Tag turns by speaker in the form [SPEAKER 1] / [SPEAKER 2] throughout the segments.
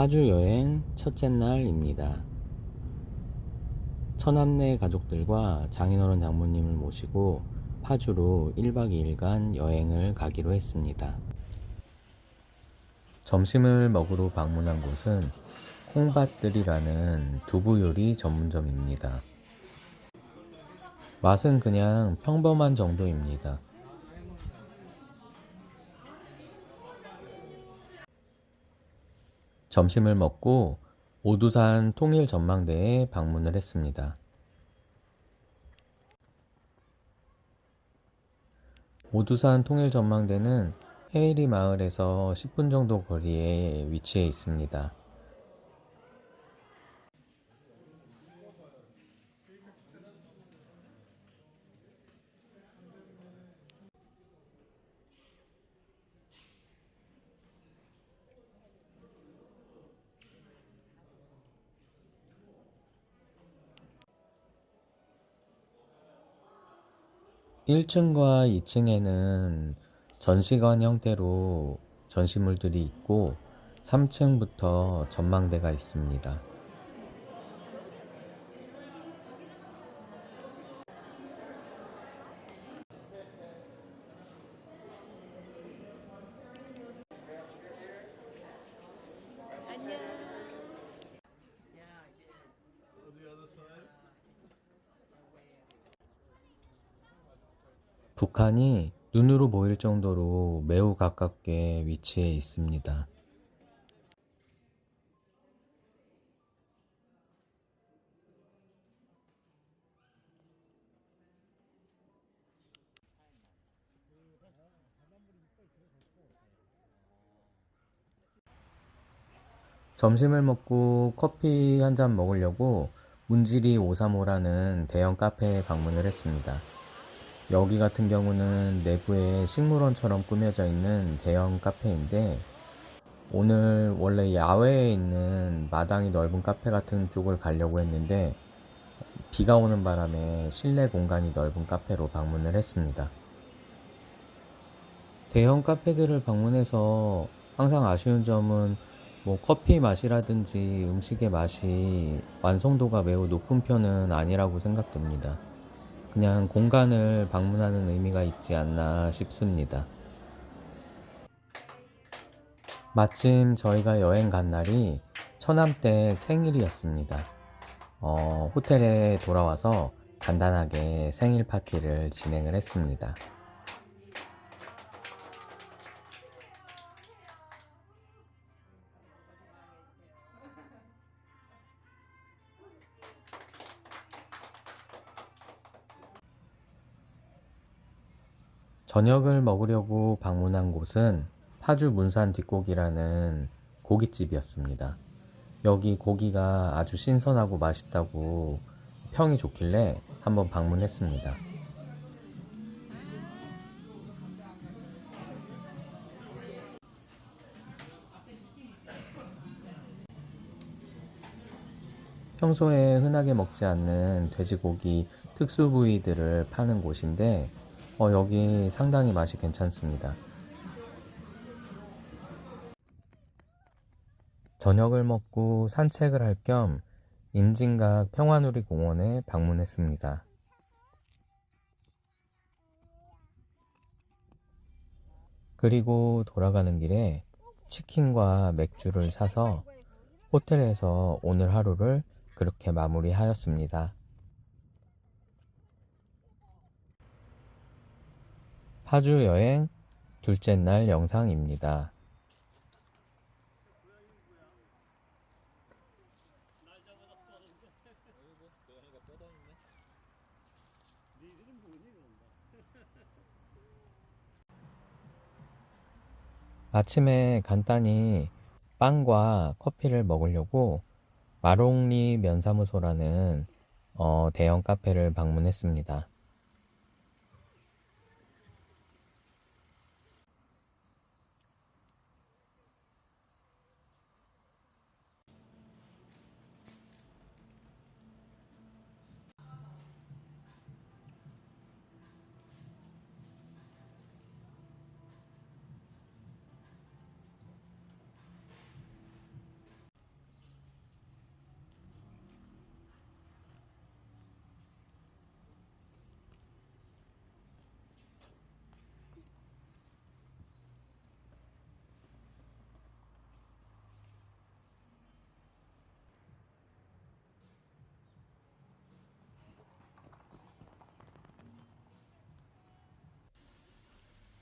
[SPEAKER 1] 파주 여행 첫째 날입니다. 처남네 가족들과 장인어른 장모님을 모시고 파주로 1박 2일간 여행을 가기로 했습니다. 점심을 먹으러 방문한 곳은 콩밭들이라는 두부 요리 전문점입니다. 맛은 그냥 평범한 정도입니다. 점심을 먹고 오두산 통일 전망대에 방문을 했습니다. 오두산 통일 전망대는 헤이리 마을에서 10분 정도 거리에 위치해 있습니다. 1층과 2층에는 전시관 형태로 전시물들이 있고 3층부터 전망대가 있습니다. 북한이 눈으로 보일 정도로 매우 가깝게 위치해 있습니다. 점심을 먹고 커피 한 잔 먹으려고 문지리 535라는 대형 카페에 방문을 했습니다. 여기 같은 경우는 내부에 식물원처럼 꾸며져 있는 대형 카페인데 오늘 원래 야외에 있는 마당이 넓은 카페 같은 쪽을 가려고 했는데 비가 오는 바람에 실내 공간이 넓은 카페로 방문을 했습니다. 대형 카페들을 방문해서 항상 아쉬운 점은 뭐 커피 맛이라든지 음식의 맛이 완성도가 매우 높은 편은 아니라고 생각됩니다. 그냥 공간을 방문하는 의미가 있지 않나 싶습니다. 마침 저희가 여행 간 날이 처남댁 생일이었습니다. 어, 호텔에 돌아와서 간단하게 생일 파티를 진행을 했습니다. 저녁을 먹으려고 방문한 곳은 파주 문산 뒷고기라는 고깃집이었습니다. 여기 고기가 아주 신선하고 맛있다고 평이 좋길래 한번 방문했습니다. 평소에 흔하게 먹지 않는 돼지고기 특수 부위들을 파는 곳인데 어, 여기 상당히 맛이 괜찮습니다. 저녁을 먹고 산책을 할 겸 임진각 평화누리 공원에 방문했습니다. 그리고 돌아가는 길에 치킨과 맥주를 사서 호텔에서 오늘 하루를 그렇게 마무리하였습니다. 파주 여행 둘째 날 영상입니다. 아침에 간단히 빵과 커피를 먹으려고 마롱리 면사무소라는 어, 대형 카페를 방문했습니다.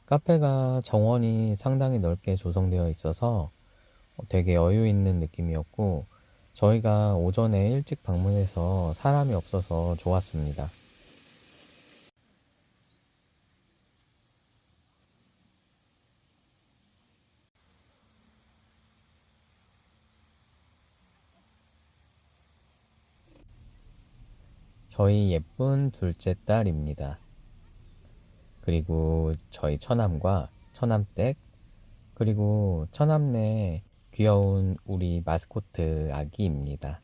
[SPEAKER 1] 카페가 정원이 상당히 넓게 조성되어 있어서 되게 여유 있는 느낌이었고, 저희가 오전에 일찍 방문해서 사람이 없어서 좋았습니다. 저희 예쁜 둘째 딸입니다. 그리고 저희 처남과 처남댁, 그리고 처남네 귀여운 우리 마스코트 아기입니다.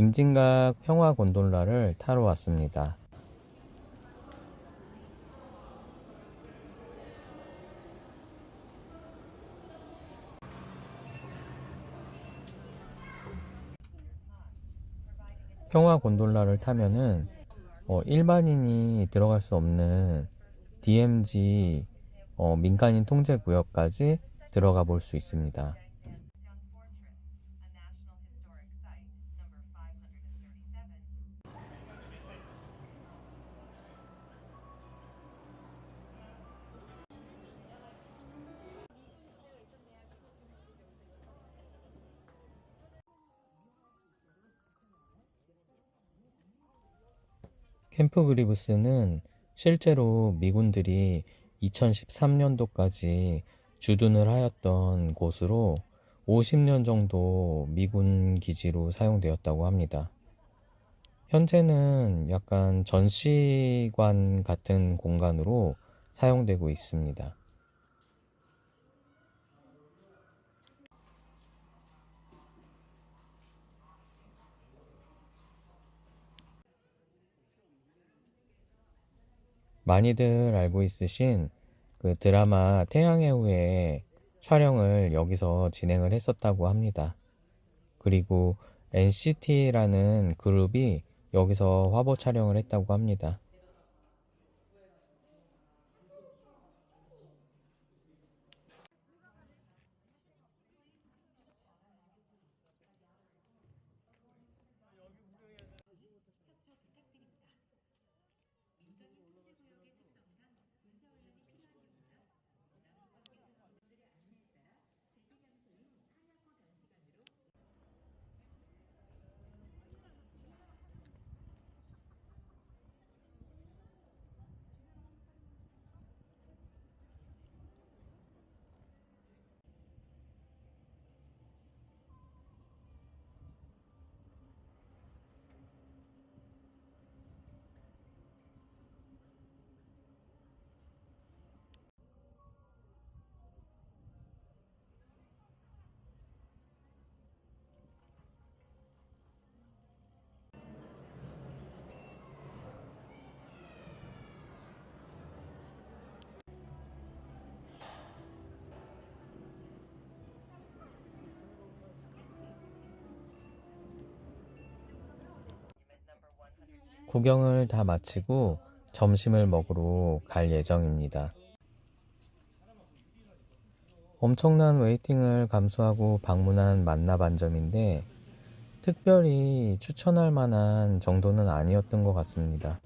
[SPEAKER 1] 임진각 평화 곤돌라를 타러 왔습니다. 평화 곤돌라를 타면은 어, 일반인이 들어갈 수 없는 DMZ 어, 민간인 통제 구역까지 들어가 볼 수 있습니다. 캠프 그리브스는 실제로 미군들이 2013년도까지 주둔을 하였던 곳으로 50년 정도 미군 기지로 사용되었다고 합니다. 현재는 약간 전시관 같은 공간으로 사용되고 있습니다. 많이들 알고 있으신 그 드라마 태양의 후예 촬영을 여기서 진행을 했었다고 합니다. 그리고 NCT라는 그룹이 여기서 화보 촬영을 했다고 합니다. 구경을 다 마치고 점심을 먹으러 갈 예정입니다. 엄청난 웨이팅을 감수하고 방문한 만나반점인데 특별히 추천할 만한 정도는 아니었던 것 같습니다.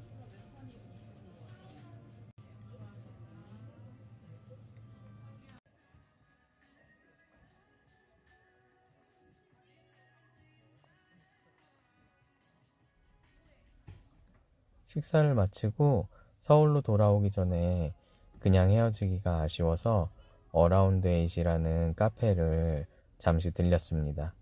[SPEAKER 1] 식사를 마치고 서울로 돌아오기 전에 그냥 헤어지기가 아쉬워서 어라운드 에잇이라는 카페를 잠시 들렸습니다.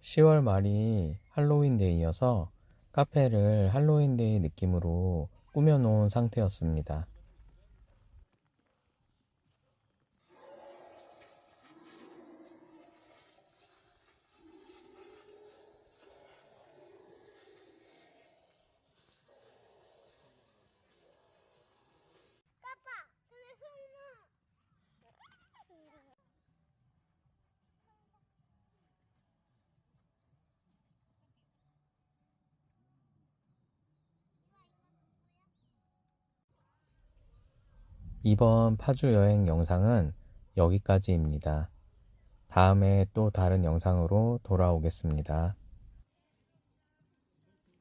[SPEAKER 1] 10월 말이 할로윈데이여서 카페를 할로윈데이 느낌으로 꾸며놓은 상태였습니다. 이번 파주 여행 영상은 여기까지입니다. 다음에 또 다른 영상으로 돌아오겠습니다.